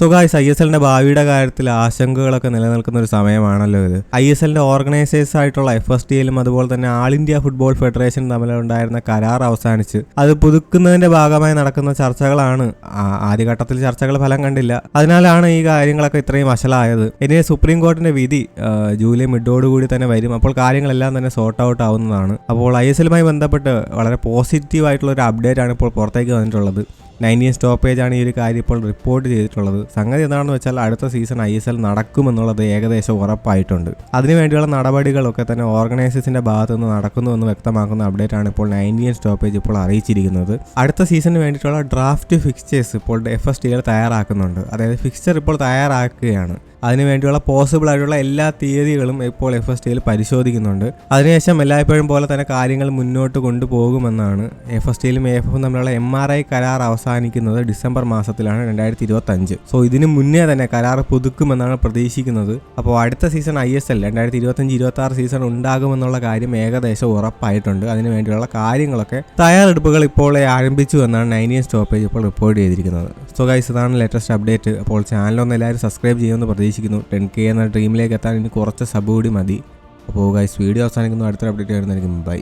So guys I S എല്ലിന്റെ ഭാവിയുടെ കാര്യത്തിൽ ആശങ്കകളൊക്കെ നിലനിൽക്കുന്ന ഒരു സമയമാണല്ലോ ഇത്. ഐ എസ് എല്ലിന്റെ ഓർഗനൈസേഴ്സ് ആയിട്ടുള്ള എഫ് എസ് എല്ലും അതുപോലെ തന്നെ ആൾ ഇന്ത്യ ഫുട്ബോൾ ഫെഡറേഷൻ തമ്മിലുണ്ടായിരുന്ന കരാർ അവസാനിച്ച് അത് പുതുക്കുന്നതിന്റെ ഭാഗമായി നടക്കുന്ന ചർച്ചകളാണ്. ആദ്യഘട്ടത്തിൽ ചർച്ചകൾ ഫലം കണ്ടില്ല. അതിനാലാണ് ഈ കാര്യങ്ങളൊക്കെ ഇത്രയും വഷളായത്. ഇനി സുപ്രീം കോടതിന്റെ വിധി ജൂലൈ ജൂലൈ മിഡോടുകൂടി തന്നെ വരും. അപ്പോൾ കാര്യങ്ങളെല്ലാം തന്നെ സോർട്ട് ഔട്ട് ആവുന്നതാണ്. അപ്പോൾ ഐ എസ് എല്ലുമായി ബന്ധപ്പെട്ട് വളരെ പോസിറ്റീവ് ആയിട്ടുള്ള ഒരു അപ്ഡേറ്റ് ആണ് ഇപ്പോൾ പുറത്തേക്ക് വന്നിട്ടുള്ളത്. നയന്റീൻ സ്റ്റോപ്പേജ് ആണ് ഈ ഒരു കാര്യം ഇപ്പോൾ റിപ്പോർട്ട് ചെയ്തിട്ടുള്ളത്. സംഗതി എന്താണെന്ന് വെച്ചാൽ അടുത്ത സീസൺ ഐ എസ് എൽ നടക്കുമെന്നുള്ളത് ഏകദേശം ഉറപ്പായിട്ടുണ്ട്. അതിനുവേണ്ടിയുള്ള നടപടികളൊക്കെ തന്നെ ഓർഗനൈസേഴ്സിന്റെ ഭാഗത്തു നിന്ന് നടക്കുന്നുവെന്ന് വ്യക്തമാക്കുന്ന അപ്ഡേറ്റ് ആണ് ഇപ്പോൾ നയന്റീൻ സ്റ്റോപ്പേജ് ഇപ്പോൾ അറിയിച്ചിരിക്കുന്നത്. അടുത്ത സീസണിന് വേണ്ടിയിട്ടുള്ള ഡ്രാഫ്റ്റ് ഫിക്സ്ചേഴ്സ് ഇപ്പോൾ എഫ് എസ് ടികൾ തയ്യാറാക്കുന്നുണ്ട്. അതായത് ഫിക്സ്ചർ ഇപ്പോൾ തയ്യാറാക്കുകയാണ്. അതിനുവേണ്ടിയുള്ള പോസിബിൾ ആയിട്ടുള്ള എല്ലാ തീയതികളും ഇപ്പോൾ എഫ് എസ് ടിയിൽ പരിശോധിക്കുന്നുണ്ട്. അതിനുശേഷം എല്ലായ്പ്പോഴും പോലെ തന്നെ കാര്യങ്ങൾ മുന്നോട്ട് കൊണ്ടുപോകുമെന്നാണ് എഫ് എസ് ടിയിലും എഫ് എഫും തമ്മിലുള്ള എം ആർ ഐ കരാർ അവസാനിക്കുന്നത് ഡിസംബർ മാസത്തിലാണ് രണ്ടായിരത്തി ഇരുപത്തി അഞ്ച് സോ ഇതിനു മുന്നേ തന്നെ കരാർ പുതുക്കുമെന്നാണ് പ്രതീക്ഷിക്കുന്നത്. അപ്പോൾ അടുത്ത സീസൺ ഐ എസ് എൽ രണ്ടായിരത്തി ഇരുപത്തഞ്ച് ഇരുപത്തി ആറ് സീസൺ ഉണ്ടാകുമെന്നുള്ള കാര്യം ഏകദേശം ഉറപ്പായിട്ടുണ്ട്. അതിനുവേണ്ടിയുള്ള കാര്യങ്ങളൊക്കെ തയ്യാറെടുപ്പുകൾ ഇപ്പോൾ ആരംഭിച്ചു എന്നാണ് നൈനിയൻ സ്റ്റോപ്പേജ് ഇപ്പോൾ റിപ്പോർട്ട് ചെയ്തിരിക്കുന്നത്. സോ ഗൈസ് ഇതാണ് ലേറ്റസ്റ്റ് അപ്ഡേറ്റ് അപ്പോൾ ചാനലൊന്ന് എല്ലാവരും സബ്സ്ക്രൈബ് ചെയ്യുമെന്ന് പ്രതീക്ഷിക്കുന്നു. ടെൻ കെ എന്ന ഡ്രീമിലേക്ക് എത്താൻ ഇനി കുറച്ച് സബ് കൂടി മതി. അപ്പോൾ ഗൈസ് വീഡിയോ അവസാനിക്കുന്നു. അടുത്തൊരു അപ്ഡേറ്റ് ആയിരുന്നു എനിക്ക് ബൈ